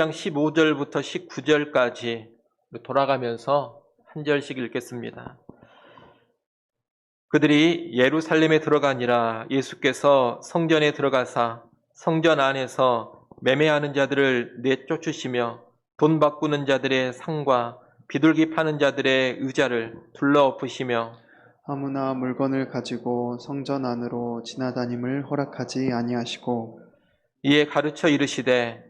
1장 15절부터 19절까지 돌아가면서 한 절씩 읽겠습니다. 그들이 예루살렘에 들어가니라 예수께서 성전에 들어가사 성전 안에서 매매하는 자들을 내쫓으시며 돈 바꾸는 자들의 상과 비둘기 파는 자들의 의자를 둘러 엎으시며 아무나 물건을 가지고 성전 안으로 지나다님을 허락하지 아니하시고 이에 가르쳐 이르시되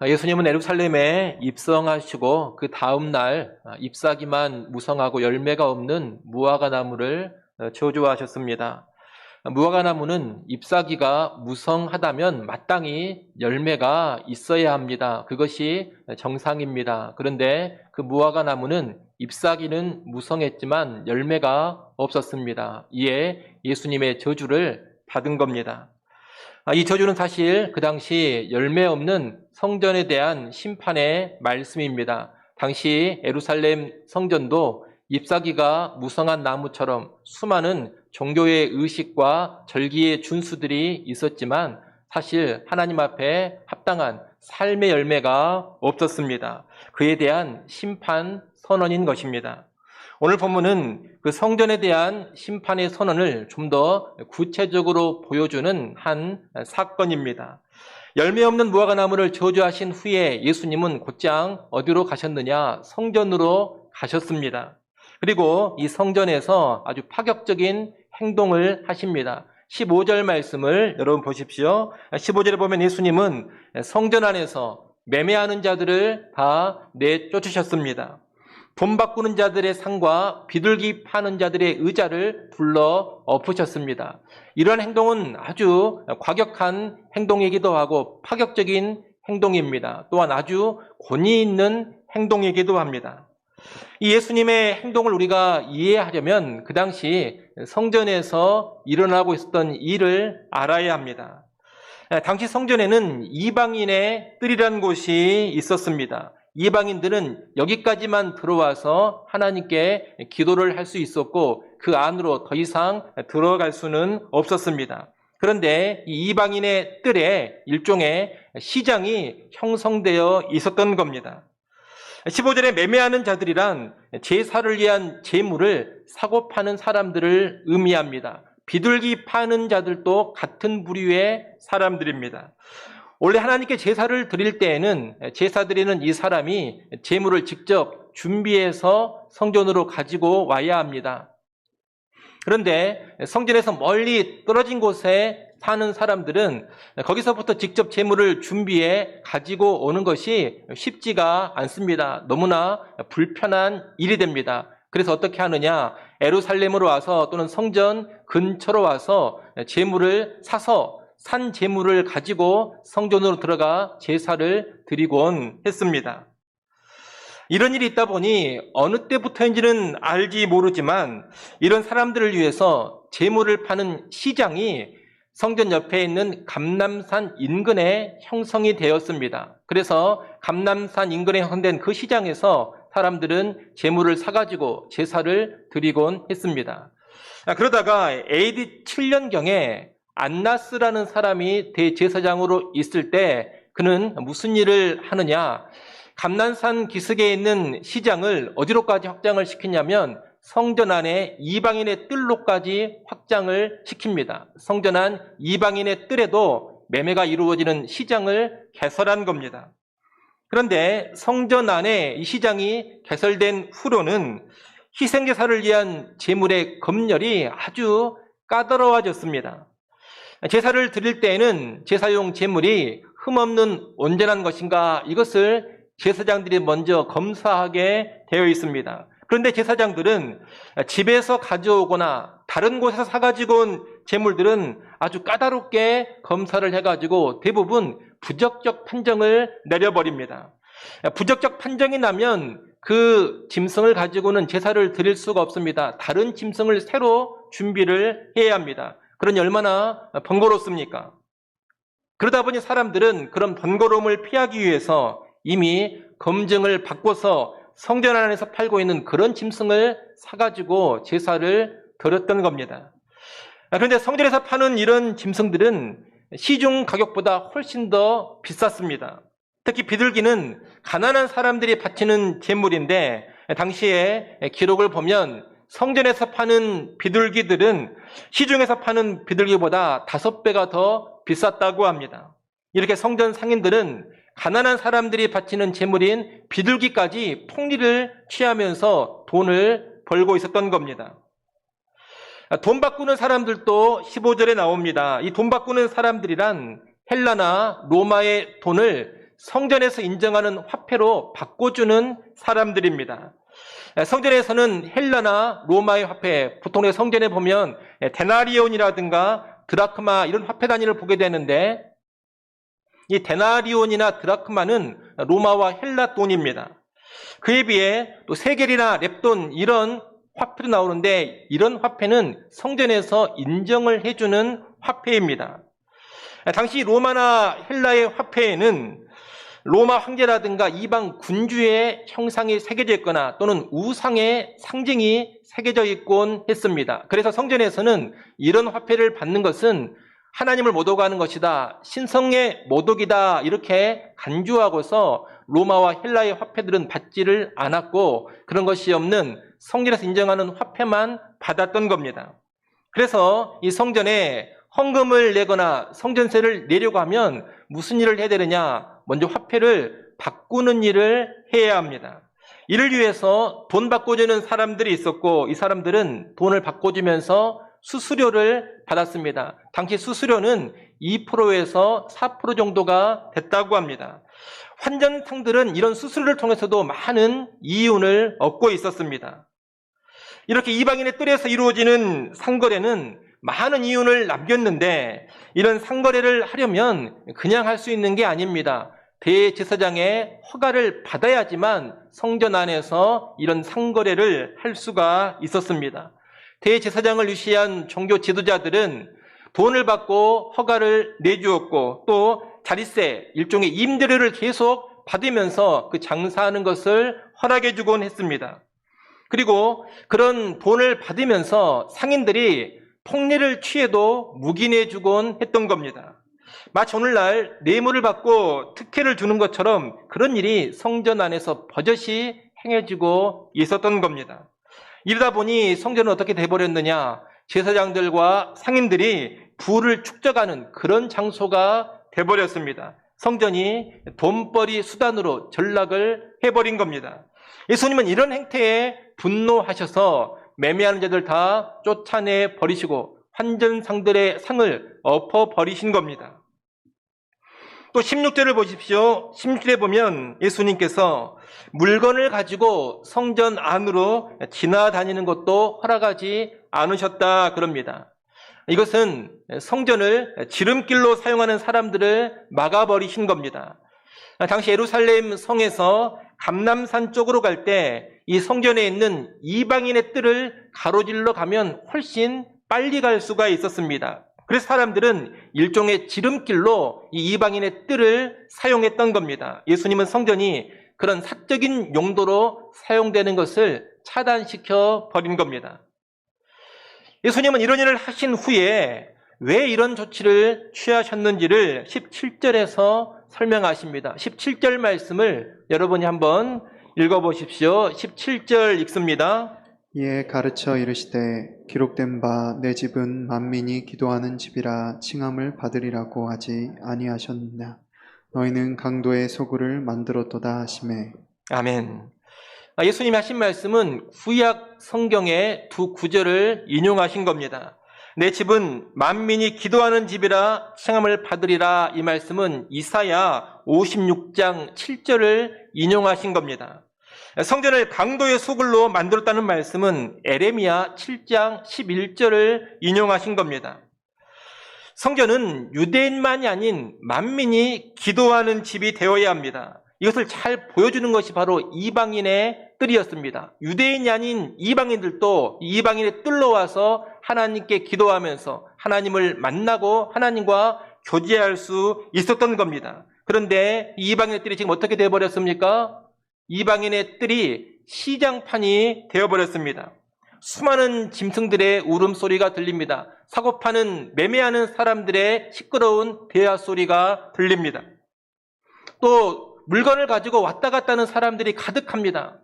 아, 예수님은 예루살렘에 입성하시고 그 다음 날 아, 잎사귀만 무성하고 열매가 없는 무화과 나무를 어, 저주하셨습니다. 아, 무화과 나무는 잎사귀가 무성하다면 마땅히 열매가 있어야 합니다. 그것이 정상입니다. 그런데 그 무화과 나무는 잎사귀는 무성했지만 열매가 없었습니다. 이에 예수님의 저주를 받은 겁니다. 아, 이 저주는 사실 그 당시 열매 없는 성전에 대한 심판의 말씀입니다. 당시 에루살렘 성전도 잎사귀가 무성한 나무처럼 수많은 종교의 의식과 절기의 준수들이 있었지만 사실 하나님 앞에 합당한 삶의 열매가 없었습니다. 그에 대한 심판 선언인 것입니다. 오늘 본문은 그 성전에 대한 심판의 선언을 좀 더 구체적으로 보여주는 한 사건입니다. 열매 없는 무화과 나무를 저주하신 후에 예수님은 곧장 어디로 가셨느냐? 성전으로 가셨습니다. 그리고 이 성전에서 아주 파격적인 행동을 하십니다. 15절 말씀을 여러분 보십시오. 15절에 보면 예수님은 성전 안에서 매매하는 자들을 다 내쫓으셨습니다. 돈 바꾸는 자들의 상과 비둘기 파는 자들의 의자를 불러 엎으셨습니다. 이러한 행동은 아주 과격한 행동이기도 하고 파격적인 행동입니다. 또한 아주 권위 있는 행동이기도 합니다. 이 예수님의 행동을 우리가 이해하려면 그 당시 성전에서 일어나고 있었던 일을 알아야 합니다. 당시 성전에는 이방인의 뜰이라는 곳이 있었습니다. 이방인들은 여기까지만 들어와서 하나님께 기도를 할 수 있었고 그 안으로 더 이상 들어갈 수는 없었습니다. 그런데 이 이방인의 뜰에 일종의 시장이 형성되어 있었던 겁니다. 15절에 매매하는 자들이란 제사를 위한 재물을 사고 파는 사람들을 의미합니다. 비둘기 파는 자들도 같은 부류의 사람들입니다. 원래 하나님께 제사를 드릴 때에는 제사 드리는 이 사람이 제물을 직접 준비해서 성전으로 가지고 와야 합니다. 그런데 성전에서 멀리 떨어진 곳에 사는 사람들은 거기서부터 직접 재물을 준비해 가지고 오는 것이 쉽지가 않습니다. 너무나 불편한 일이 됩니다. 그래서 어떻게 하느냐? 에루살렘으로 와서 또는 성전 근처로 와서 재물을 사서 산 재물을 가지고 성전으로 들어가 제사를 드리곤 했습니다. 이런 일이 있다 보니 어느 때부터인지는 알지 모르지만 이런 사람들을 위해서 재물을 파는 시장이 성전 옆에 있는 감남산 인근에 형성이 되었습니다. 그래서 감남산 인근에 형성된 그 시장에서 사람들은 재물을 사가지고 제사를 드리곤 했습니다. 그러다가 AD 7년경에 안나스라는 사람이 대제사장으로 있을 때 그는 무슨 일을 하느냐? 감난산 기슭에 있는 시장을 어디로까지 확장을 시키냐면 성전 안에 이방인의 뜰로까지 확장을 시킵니다. 성전 안 이방인의 뜰에도 매매가 이루어지는 시장을 개설한 겁니다. 그런데 성전 안에 이 시장이 개설된 후로는 희생제사를 위한 제물의 검열이 아주 까다로워졌습니다. 제사를 드릴 때에는 제사용 제물이 흠없는 온전한 것인가 이것을 제사장들이 먼저 검사하게 되어 있습니다. 그런데 제사장들은 집에서 가져오거나 다른 곳에서 사가지고 온 재물들은 아주 까다롭게 검사를 해가지고 대부분 부적적 판정을 내려버립니다. 부적적 판정이 나면 그 짐승을 가지고는 제사를 드릴 수가 없습니다. 다른 짐승을 새로 준비를 해야 합니다. 그러니 얼마나 번거롭습니까? 그러다 보니 사람들은 그런 번거로움을 피하기 위해서 이미 검증을 바꿔서 성전 안에서 팔고 있는 그런 짐승을 사가지고 제사를 드렸던 겁니다. 아, 그런데 성전에서 파는 이런 짐승들은 시중 가격보다 훨씬 더 비쌌습니다. 특히 비둘기는 가난한 사람들이 바치는 제물인데 당시에 기록을 보면 성전에서 파는 비둘기들은 시중에서 파는 비둘기보다 다섯 배가 더 비쌌다고 합니다. 이렇게 성전 상인들은 가난한 사람들이 바치는 제물인 비둘기까지 폭리를 취하면서 돈을 벌고 있었던 겁니다. 돈 바꾸는 사람들도 15절에 나옵니다. 이 돈 바꾸는 사람들이란 헬라나 로마의 돈을 성전에서 인정하는 화폐로 바꿔주는 사람들입니다. 성전에서는 헬라나 로마의 화폐, 보통의 성전에 보면 데나리온이라든가 드라크마 이런 화폐 단위를 보게 되는데 이 데나리온이나 드라크마는 로마와 헬라 돈입니다. 그에 비해 또 세겔이나 랩돈 이런 화폐도 나오는데 이런 화폐는 성전에서 인정을 해주는 화폐입니다. 당시 로마나 헬라의 화폐에는 로마 황제라든가 이방 군주의 형상이 새겨져 있거나 또는 우상의 상징이 새겨져 있곤 했습니다. 그래서 성전에서는 이런 화폐를 받는 것은 하나님을 모독하는 것이다. 신성의 모독이다. 이렇게 간주하고서 로마와 헬라의 화폐들은 받지를 않았고 그런 것이 없는 성전에서 인정하는 화폐만 받았던 겁니다. 그래서 이 성전에 헌금을 내거나 성전세를 내려고 하면 무슨 일을 해야 되느냐? 먼저 화폐를 바꾸는 일을 해야 합니다. 이를 위해서 돈 바꿔주는 사람들이 있었고 이 사람들은 돈을 바꿔주면서 수수료를 받았습니다. 당시 수수료는 2%에서 4% 정도가 됐다고 합니다. 환전상들은 이런 수수료를 통해서도 많은 이윤을 얻고 있었습니다. 이렇게 이방인의 뜰에서 이루어지는 상거래는 많은 이윤을 남겼는데 이런 상거래를 하려면 그냥 할 수 있는 게 아닙니다. 대제사장의 허가를 받아야지만 성전 안에서 이런 상거래를 할 수가 있었습니다. 대제사장을 유시한 종교 지도자들은 돈을 받고 허가를 내주었고 또 자리세, 일종의 임대료를 계속 받으면서 그 장사하는 것을 허락해 주곤 했습니다. 그리고 그런 돈을 받으면서 상인들이 폭리를 취해도 묵인해 주곤 했던 겁니다. 마치 오늘날 뇌물을 받고 특혜를 주는 것처럼 그런 일이 성전 안에서 버젓이 행해지고 있었던 겁니다. 이러다 보니 성전은 어떻게 돼버렸느냐? 제사장들과 상인들이 부를 축적하는 그런 장소가 돼버렸습니다. 성전이 돈벌이 수단으로 전락을 해버린 겁니다. 예수님은 이런 행태에 분노하셔서 매매하는 자들 다 쫓아내 버리시고 환전상들의 상을 엎어 버리신 겁니다. 또 16절을 보십시오. 16절에 보면 예수님께서 물건을 가지고 성전 안으로 지나다니는 것도 허락하지 않으셨다 그럽니다. 이것은 성전을 지름길로 사용하는 사람들을 막아버리신 겁니다. 당시 예루살렘 성에서 감남산 쪽으로 갈 때 이 성전에 있는 이방인의 뜰을 가로질러 가면 훨씬 빨리 갈 수가 있었습니다. 그래서 사람들은 일종의 지름길로 이 이방인의 뜰을 사용했던 겁니다. 예수님은 성전이 그런 사적인 용도로 사용되는 것을 차단시켜 버린 겁니다. 예수님은 이런 일을 하신 후에 왜 이런 조치를 취하셨는지를 17절에서 설명하십니다. 17절 말씀을 여러분이 한번 읽어보십시오. 17절 읽습니다. 이에 가르쳐 이르시되 기록된 바 내 집은 만민이 기도하는 집이라 칭함을 받으리라고 하지 아니하셨느냐 너희는 강도의 소굴을 만들었도다 하심에 아멘. 아, 예수님이 하신 말씀은 구약 성경의 두 구절을 인용하신 겁니다. 내 집은 만민이 기도하는 집이라 칭함을 받으리라 이 말씀은 이사야 56장 7절을 인용하신 겁니다. 성전을 강도의 소굴로 만들었다는 말씀은 에레미야 7장 11절을 인용하신 겁니다. 성전은 유대인만이 아닌 만민이 기도하는 집이 되어야 합니다. 이것을 잘 보여주는 것이 바로 이방인의 뜰이었습니다. 유대인이 아닌 이방인들도 이 이방인의 뜰로 와서 하나님께 기도하면서 하나님을 만나고 하나님과 교제할 수 있었던 겁니다. 그런데 이 이방인의 뜰이 지금 어떻게 되어버렸습니까? 이방인의 뜰이 시장판이 되어버렸습니다. 수많은 짐승들의 울음소리가 들립니다. 사고파는 매매하는 사람들의 시끄러운 대화 소리가 들립니다. 또 물건을 가지고 왔다 갔다 하는 사람들이 가득합니다.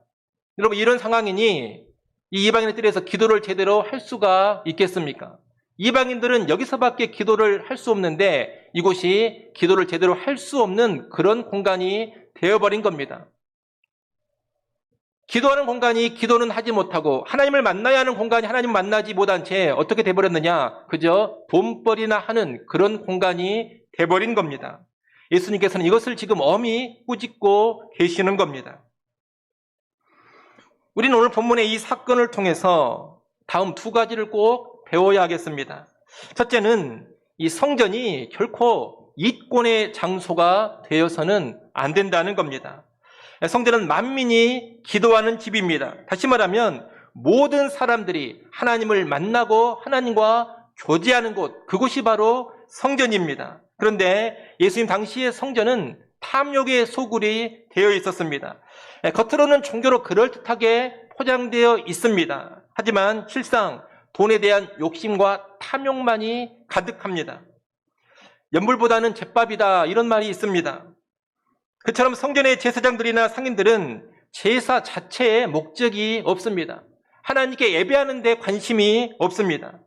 여러분 이런 상황이니 이 이방인의 뜰에서 기도를 제대로 할 수가 있겠습니까? 이방인들은 여기서밖에 기도를 할 수 없는데 이곳이 기도를 제대로 할 수 없는 그런 공간이 되어버린 겁니다. 기도하는 공간이 기도는 하지 못하고 하나님을 만나야 하는 공간이 하나님 만나지 못한 채 어떻게 돼버렸느냐? 그저 돈벌이나 하는 그런 공간이 돼버린 겁니다. 예수님께서는 이것을 지금 엄히 꾸짖고 계시는 겁니다. 우리는 오늘 본문의 이 사건을 통해서 다음 두 가지를 꼭 배워야 하겠습니다. 첫째는 이 성전이 결코 이권의 장소가 되어서는 안 된다는 겁니다. 성전은 만민이 기도하는 집입니다. 다시 말하면 모든 사람들이 하나님을 만나고 하나님과 교제하는 곳, 그곳이 바로 성전입니다. 그런데 예수님 당시의 성전은 탐욕의 소굴이 되어 있었습니다. 겉으로는 종교로 그럴듯하게 포장되어 있습니다. 하지만 실상 돈에 대한 욕심과 탐욕만이 가득합니다. 연불보다는 제밥이다 이런 말이 있습니다. 그처럼 성전의 제사장들이나 상인들은 제사 자체에 목적이 없습니다. 하나님께 예배하는 데 관심이 없습니다.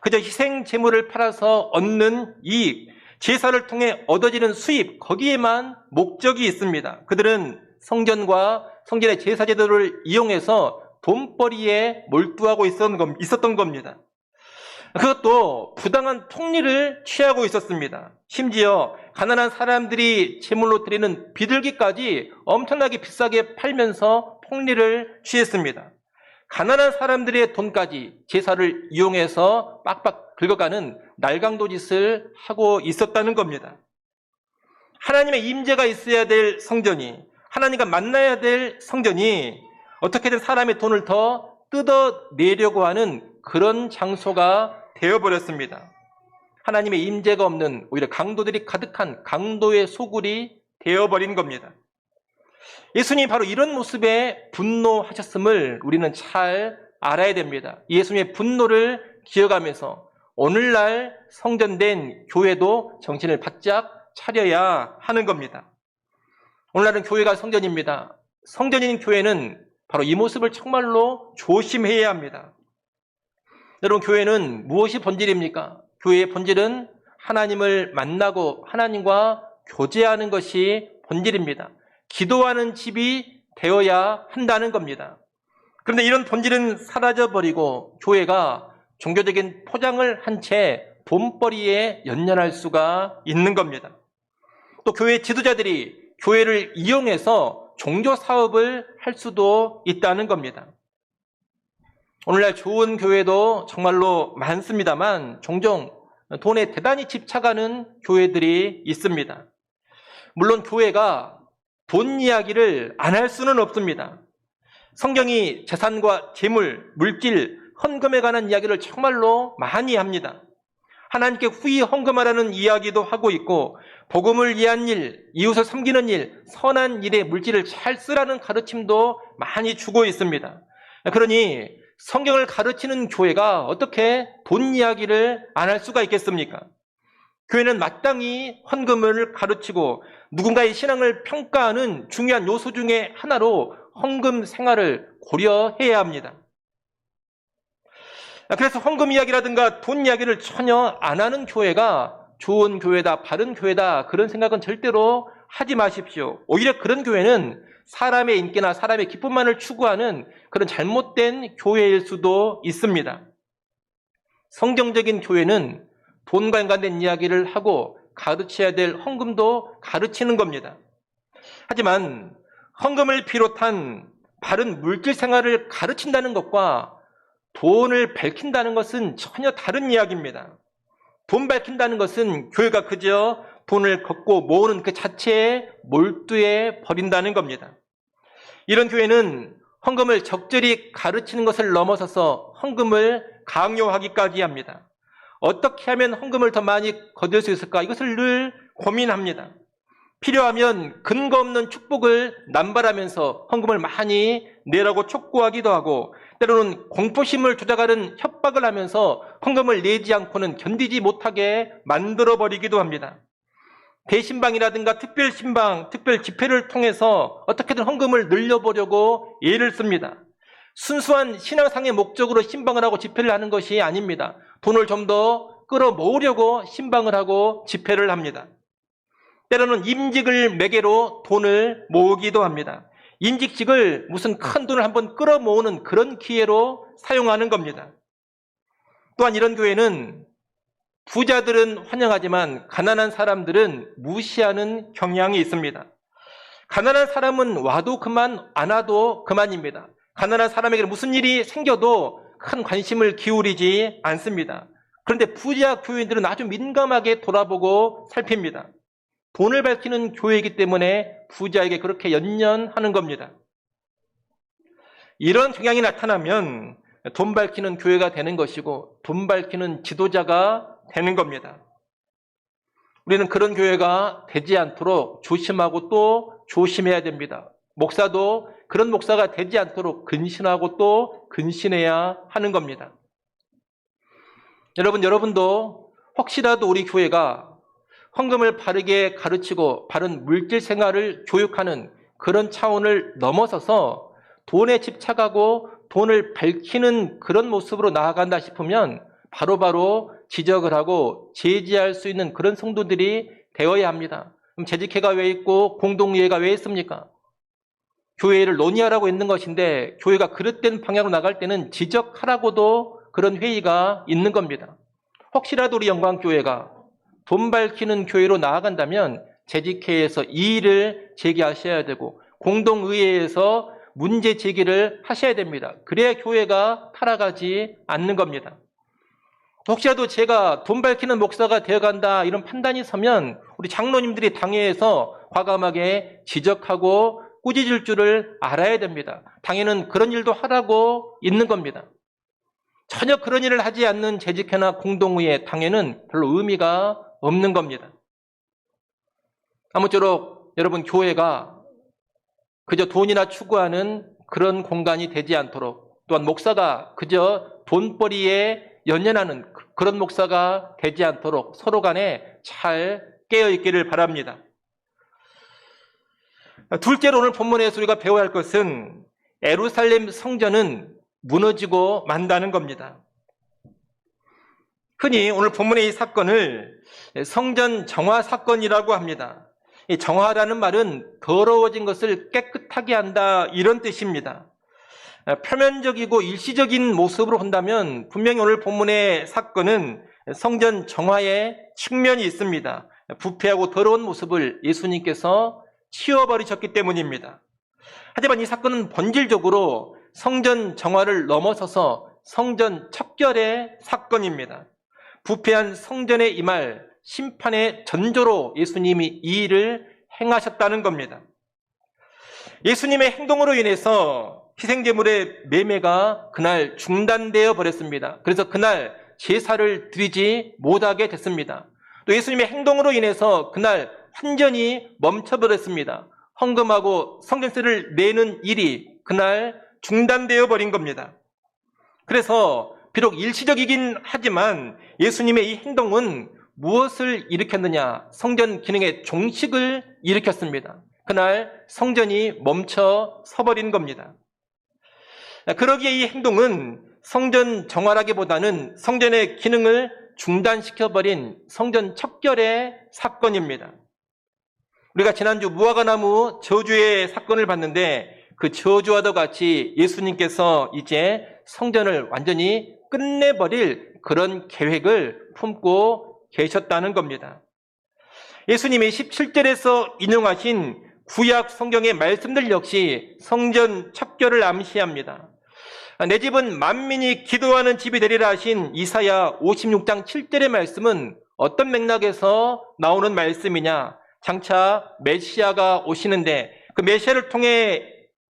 그저 희생 제물을 팔아서 얻는 이익, 제사를 통해 얻어지는 수입, 거기에만 목적이 있습니다. 그들은 성전과 성전의 제사 제도를 이용해서 돈벌이에 몰두하고 있었던 겁니다. 그것도 부당한 통리를 취하고 있었습니다. 심지어 가난한 사람들이 제물로 드리는 비둘기까지 엄청나게 비싸게 팔면서 폭리를 취했습니다. 가난한 사람들의 돈까지 제사를 이용해서 빡빡 긁어가는 날강도 짓을 하고 있었다는 겁니다. 하나님의 임재가 있어야 될 성전이 하나님과 만나야 될 성전이 어떻게든 사람의 돈을 더 뜯어내려고 하는 그런 장소가 되어버렸습니다. 하나님의 임재가 없는 오히려 강도들이 가득한 강도의 소굴이 되어버린 겁니다. 예수님이 바로 이런 모습에 분노하셨음을 우리는 잘 알아야 됩니다. 예수님의 분노를 기억하면서 오늘날 성전된 교회도 정신을 바짝 차려야 하는 겁니다. 오늘날은 교회가 성전입니다. 성전인 교회는 바로 이 모습을 정말로 조심해야 합니다. 여러분, 교회는 무엇이 본질입니까? 교회의 본질은 하나님을 만나고 하나님과 교제하는 것이 본질입니다. 기도하는 집이 되어야 한다는 겁니다. 그런데 이런 본질은 사라져버리고 교회가 종교적인 포장을 한 채 돈벌이에 연연할 수가 있는 겁니다. 또 교회 지도자들이 교회를 이용해서 종교 사업을 할 수도 있다는 겁니다. 오늘날 좋은 교회도 정말로 많습니다만 종종 돈에 대단히 집착하는 교회들이 있습니다. 물론 교회가 돈 이야기를 안 할 수는 없습니다. 성경이 재산과 재물, 물질, 헌금에 관한 이야기를 정말로 많이 합니다. 하나님께 후히 헌금하라는 이야기도 하고 있고 복음을 위한 일, 이웃을 섬기는 일, 선한 일에 물질을 잘 쓰라는 가르침도 많이 주고 있습니다. 그러니 성경을 가르치는 교회가 어떻게 돈 이야기를 안 할 수가 있겠습니까? 교회는 마땅히 헌금을 가르치고 누군가의 신앙을 평가하는 중요한 요소 중에 하나로 헌금 생활을 고려해야 합니다. 그래서 헌금 이야기라든가 돈 이야기를 전혀 안 하는 교회가 좋은 교회다, 바른 교회다, 그런 생각은 절대로 하지 마십시오. 오히려 그런 교회는 사람의 인기나 사람의 기쁨만을 추구하는 그런 잘못된 교회일 수도 있습니다. 성경적인 교회는 돈과 연관된 이야기를 하고 가르쳐야 될 헌금도 가르치는 겁니다. 하지만 헌금을 비롯한 바른 물질 생활을 가르친다는 것과 돈을 밝힌다는 것은 전혀 다른 이야기입니다. 돈 밝힌다는 것은 교회가 그저 돈을 걷고 모으는 그 자체에 몰두해 버린다는 겁니다. 이런 교회는 헌금을 적절히 가르치는 것을 넘어서서 헌금을 강요하기까지 합니다. 어떻게 하면 헌금을 더 많이 거둘 수 있을까? 이것을 늘 고민합니다. 필요하면 근거 없는 축복을 남발하면서 헌금을 많이 내라고 촉구하기도 하고 때로는 공포심을 조작하는 협박을 하면서 헌금을 내지 않고는 견디지 못하게 만들어 버리기도 합니다. 대신방이라든가 특별신방, 특별 집회를 통해서 어떻게든 헌금을 늘려보려고 예를 씁니다. 순수한 신앙상의 목적으로 신방을 하고 집회를 하는 것이 아닙니다. 돈을 좀 더 끌어 모으려고 신방을 하고 집회를 합니다. 때로는 임직을 매개로 돈을 모으기도 합니다. 임직직을 무슨 큰 돈을 한번 끌어 모으는 그런 기회로 사용하는 겁니다. 또한 이런 교회는 부자들은 환영하지만 가난한 사람들은 무시하는 경향이 있습니다. 가난한 사람은 와도 그만, 안 와도 그만입니다. 가난한 사람에게 무슨 일이 생겨도 큰 관심을 기울이지 않습니다. 그런데 부자 교인들은 아주 민감하게 돌아보고 살핍니다. 돈을 밝히는 교회이기 때문에 부자에게 그렇게 연연하는 겁니다. 이런 경향이 나타나면 돈 밝히는 교회가 되는 것이고 돈 밝히는 지도자가 되는 겁니다. 우리는 그런 교회가 되지 않도록 조심하고 또 조심해야 됩니다. 목사도 그런 목사가 되지 않도록 근신하고 또 근신해야 하는 겁니다. 여러분, 여러분도 혹시라도 우리 교회가 헌금을 바르게 가르치고 바른 물질 생활을 교육하는 그런 차원을 넘어서서 돈에 집착하고 돈을 밝히는 그런 모습으로 나아간다 싶으면 바로바로 지적을 하고 제지할 수 있는 그런 성도들이 되어야 합니다. 그럼 재직회가 왜 있고 공동의회가 왜 있습니까? 교회를 논의하라고 있는 것인데 교회가 그릇된 방향으로 나갈 때는 지적하라고도 그런 회의가 있는 겁니다. 혹시라도 우리 영광교회가 돈 밝히는 교회로 나아간다면 재직회에서 이의를 제기하셔야 되고 공동의회에서 문제 제기를 하셔야 됩니다. 그래야 교회가 타락하지 않는 겁니다. 혹시라도 제가 돈 밝히는 목사가 되어간다 이런 판단이 서면 우리 장로님들이 당회에서 과감하게 지적하고 꾸짖을 줄을 알아야 됩니다. 당회는 그런 일도 하라고 있는 겁니다. 전혀 그런 일을 하지 않는 재직회나 공동의회 당회는 별로 의미가 없는 겁니다. 아무쪼록 여러분 교회가 그저 돈이나 추구하는 그런 공간이 되지 않도록 또한 목사가 그저 돈벌이에 연연하는 그런 목사가 되지 않도록 서로 간에 잘 깨어 있기를 바랍니다. 둘째로 오늘 본문에서 우리가 배워야 할 것은 에루살렘 성전은 무너지고 만다는 겁니다. 흔히 오늘 본문의 이 사건을 성전 정화 사건이라고 합니다. 이 정화라는 말은 더러워진 것을 깨끗하게 한다 이런 뜻입니다. 표면적이고 일시적인 모습으로 본다면 분명히 오늘 본문의 사건은 성전 정화의 측면이 있습니다. 부패하고 더러운 모습을 예수님께서 치워버리셨기 때문입니다. 하지만 이 사건은 본질적으로 성전 정화를 넘어서서 성전 척결의 사건입니다. 부패한 성전에 임할 심판의 전조로 예수님이 이 일을 행하셨다는 겁니다. 예수님의 행동으로 인해서 희생제물의 매매가 그날 중단되어 버렸습니다. 그래서 그날 제사를 드리지 못하게 됐습니다. 또 예수님의 행동으로 인해서 그날 완전히 멈춰버렸습니다. 헌금하고 성전세를 내는 일이 그날 중단되어 버린 겁니다. 그래서 비록 일시적이긴 하지만 예수님의 이 행동은 무엇을 일으켰느냐? 성전 기능의 종식을 일으켰습니다. 그날 성전이 멈춰 서버린 겁니다. 그러기에 이 행동은 성전 정화라기보다는 성전의 기능을 중단시켜버린 성전 척결의 사건입니다. 우리가 지난주 무화과나무 저주의 사건을 봤는데 그 저주와도 같이 예수님께서 이제 성전을 완전히 끝내버릴 그런 계획을 품고 계셨다는 겁니다. 예수님이 17절에서 인용하신 구약 성경의 말씀들 역시 성전 척결을 암시합니다. 내 집은 만민이 기도하는 집이 되리라 하신 이사야 56장 7절의 말씀은 어떤 맥락에서 나오는 말씀이냐? 장차 메시아가 오시는데 그 메시아를 통해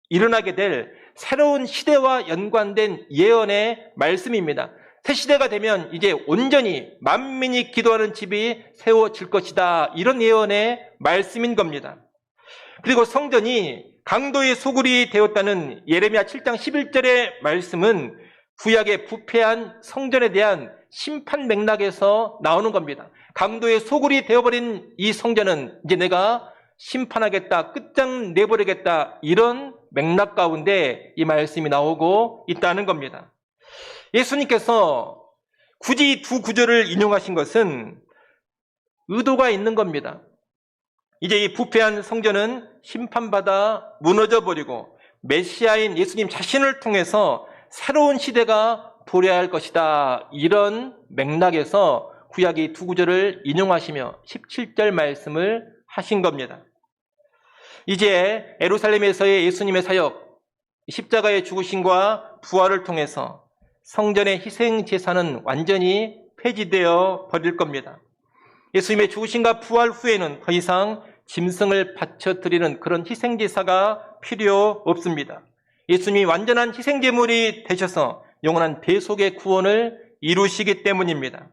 일어나게 될 새로운 시대와 연관된 예언의 말씀입니다. 새 시대가 되면 이제 온전히 만민이 기도하는 집이 세워질 것이다. 이런 예언의 말씀인 겁니다. 그리고 성전이 강도의 소굴이 되었다는 예레미야 7장 11절의 말씀은 구약의 부패한 성전에 대한 심판 맥락에서 나오는 겁니다. 강도의 소굴이 되어버린 이 성전은 이제 내가 심판하겠다, 끝장 내버리겠다, 이런 맥락 가운데 이 말씀이 나오고 있다는 겁니다. 예수님께서 굳이 이두 구절을 인용하신 것은 의도가 있는 겁니다. 이제 이 부패한 성전은 심판받아 무너져 버리고 메시아인 예수님 자신을 통해서 새로운 시대가 도래할 것이다. 이런 맥락에서 구약이 두 구절을 인용하시며 17절 말씀을 하신 겁니다. 이제 에루살렘에서의 예수님의 사역, 십자가의 죽으심과 부활을 통해서 성전의 희생 제사는 완전히 폐지되어 버릴 겁니다. 예수님의 죽으심과 부활 후에는 더 이상 짐승을 바쳐 드리는 그런 희생 제사가 필요 없습니다. 예수님이 완전한 희생 제물이 되셔서 영원한 대속의 구원을 이루시기 때문입니다.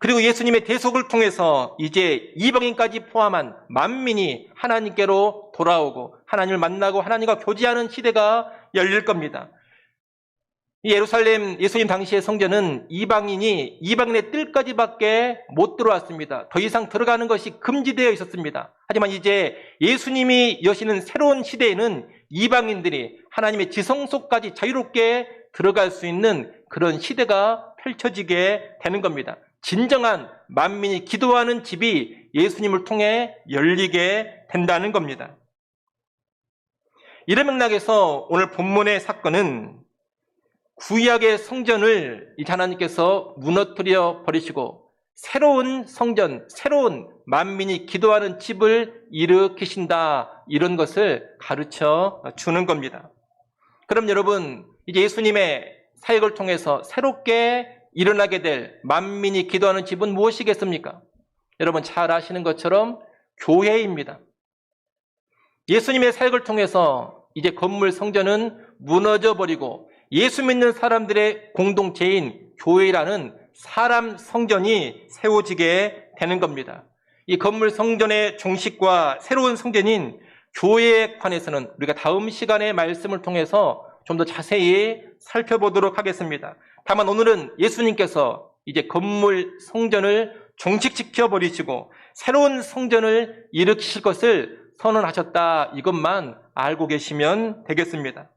그리고 예수님의 대속을 통해서 이제 이방인까지 포함한 만민이 하나님께로 돌아오고 하나님을 만나고 하나님과 교제하는 시대가 열릴 겁니다. 이 예루살렘 예수님 당시의 성전은 이방인이 이방인의 뜰까지밖에 못 들어왔습니다. 더 이상 들어가는 것이 금지되어 있었습니다. 하지만 이제 예수님이 여시는 새로운 시대에는 이방인들이 하나님의 지성소까지 자유롭게 들어갈 수 있는 그런 시대가 펼쳐지게 되는 겁니다. 진정한 만민이 기도하는 집이 예수님을 통해 열리게 된다는 겁니다. 이런 맥락에서 오늘 본문의 사건은 구약의 성전을 이 하나님께서 무너뜨려 버리시고 새로운 성전, 새로운 만민이 기도하는 집을 일으키신다. 이런 것을 가르쳐 주는 겁니다. 그럼 여러분, 이제 예수님의 사역을 통해서 새롭게 일어나게 될 만민이 기도하는 집은 무엇이겠습니까? 여러분 잘 아시는 것처럼 교회입니다. 예수님의 사역을 통해서 이제 건물 성전은 무너져 버리고 예수 믿는 사람들의 공동체인 교회라는 사람 성전이 세워지게 되는 겁니다. 이 건물 성전의 종식과 새로운 성전인 교회에 관해서는 우리가 다음 시간의 말씀을 통해서 좀 더 자세히 살펴보도록 하겠습니다. 다만 오늘은 예수님께서 이제 건물 성전을 종식시켜 버리시고 새로운 성전을 일으키실 것을 선언하셨다. 이것만 알고 계시면 되겠습니다.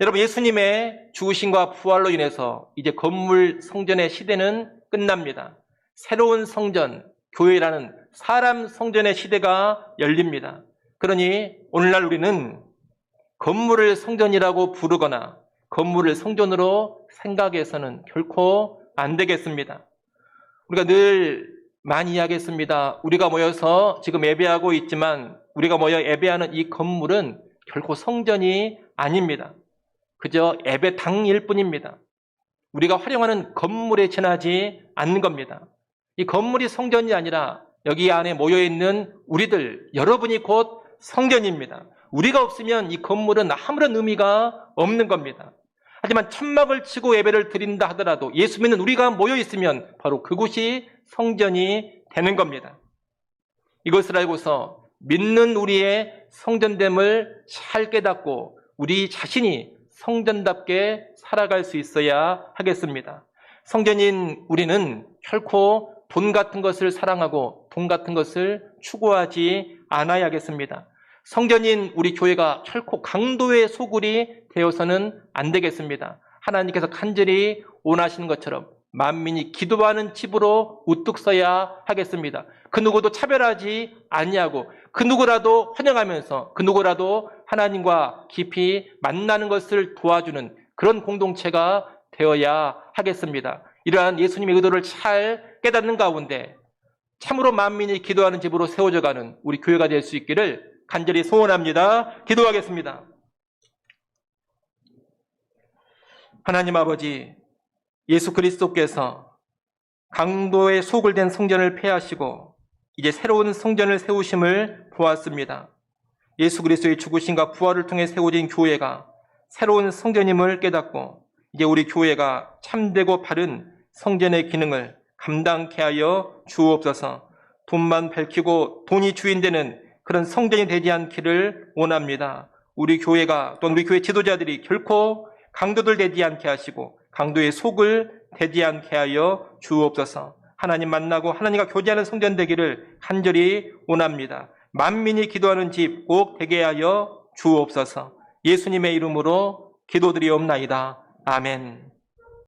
여러분 예수님의 죽으심과 부활로 인해서 이제 건물 성전의 시대는 끝납니다. 새로운 성전, 교회라는 사람 성전의 시대가 열립니다. 그러니 오늘날 우리는 건물을 성전이라고 부르거나 건물을 성전으로 생각해서는 결코 안 되겠습니다. 우리가 늘 많이 이야기했습니다. 우리가 모여서 지금 예배하고 있지만 우리가 모여 예배하는 이 건물은 결코 성전이 아닙니다. 그저 예배당일 뿐입니다. 우리가 활용하는 건물에 지나지 않는 겁니다. 이 건물이 성전이 아니라 여기 안에 모여 있는 우리들, 여러분이 곧 성전입니다. 우리가 없으면 이 건물은 아무런 의미가 없는 겁니다. 하지만 천막을 치고 예배를 드린다 하더라도 예수 믿는 우리가 모여 있으면 바로 그곳이 성전이 되는 겁니다. 이것을 알고서 믿는 우리의 성전됨을 잘 깨닫고 우리 자신이 성전답게 살아갈 수 있어야 하겠습니다. 성전인 우리는 결코 돈 같은 것을 사랑하고 돈 같은 것을 추구하지 않아야겠습니다. 성전인 우리 교회가 결코 강도의 소굴이 되어서는 안 되겠습니다. 하나님께서 간절히 원하시는 것처럼 만민이 기도하는 집으로 우뚝 서야 하겠습니다. 그 누구도 차별하지 아니하고 그 누구라도 환영하면서 그 누구라도 하나님과 깊이 만나는 것을 도와주는 그런 공동체가 되어야 하겠습니다. 이러한 예수님의 의도를 잘 깨닫는 가운데 참으로 만민이 기도하는 집으로 세워져 가는 우리 교회가 될 수 있기를 간절히 소원합니다. 기도하겠습니다. 하나님 아버지, 예수 그리스도께서 강도의 속을 댄 성전을 폐하시고 이제 새로운 성전을 세우심을 보았습니다. 예수 그리스도의 죽으심과 부활을 통해 세워진 교회가 새로운 성전임을 깨닫고 이제 우리 교회가 참되고 바른 성전의 기능을 감당케 하여 주옵소서. 돈만 밝히고 돈이 주인되는 그런 성전이 되지 않기를 원합니다. 우리 교회가 또는 우리 교회 지도자들이 결코 강도들 되지 않게 하시고 강도의 속을 되지 않게 하여 주옵소서. 하나님 만나고 하나님과 교제하는 성전 되기를 간절히 원합니다. 만민이 기도하는 집 꼭 되게 하여 주옵소서. 예수님의 이름으로 기도드리옵나이다. 아멘.